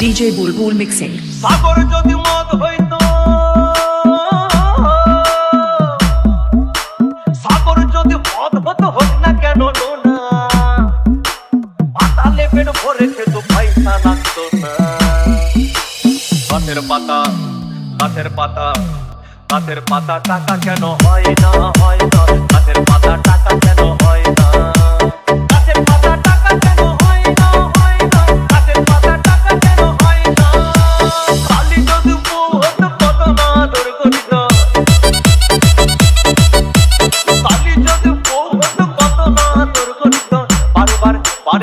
DJ Bulbul Mixing. সাগর যদি মদ হইতো, সাগর যদি মদ হতো, হোক না কেন নোনা পাতালে পেট ভরে খেত, পয়সা লাগতো না। গাছের পাতা গাছের পাতা গাছের পাতা টাকা কেন হয় না হয় না। গাছের পাতা টাকা কেন হয়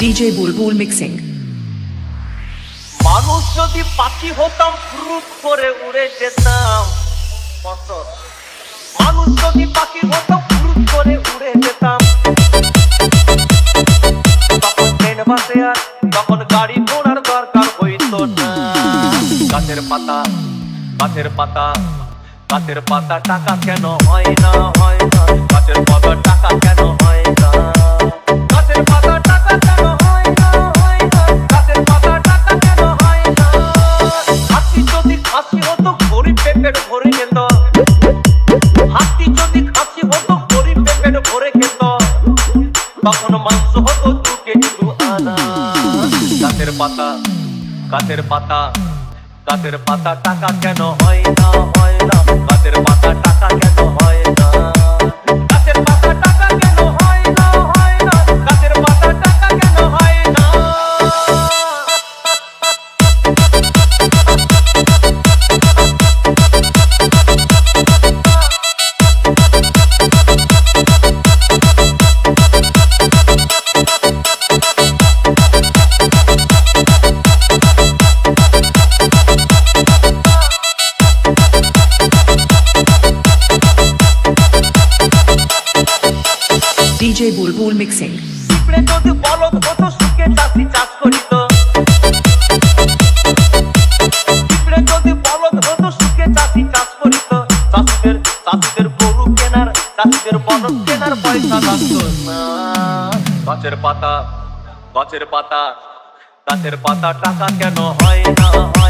DJ Bulbul Mixing. মানুষ যদি পাখি হতাম ফ্রুট করে উড়ে যেতাম। মানুষ যদি পাখি হতাম ফ্রুট করে উড়ে যেতাম। তখন ট্রেন বাসে আর, তখন গাড়ি ঘোড়ার দরকার হইতো না। গাছের পাতা গাছের পাতা গাছের পাতা টাকা কেন হয় না হয় না। গাছের পাতা টাকা তখন মাংস তোকে আনা পাতা কাতের পাতা গাছের পাতা টাকা কেন হয় না? লাগতো না। গাছের পাতা গাছের পাতা গাছের পাতা টাকা কেন হয় না হয়?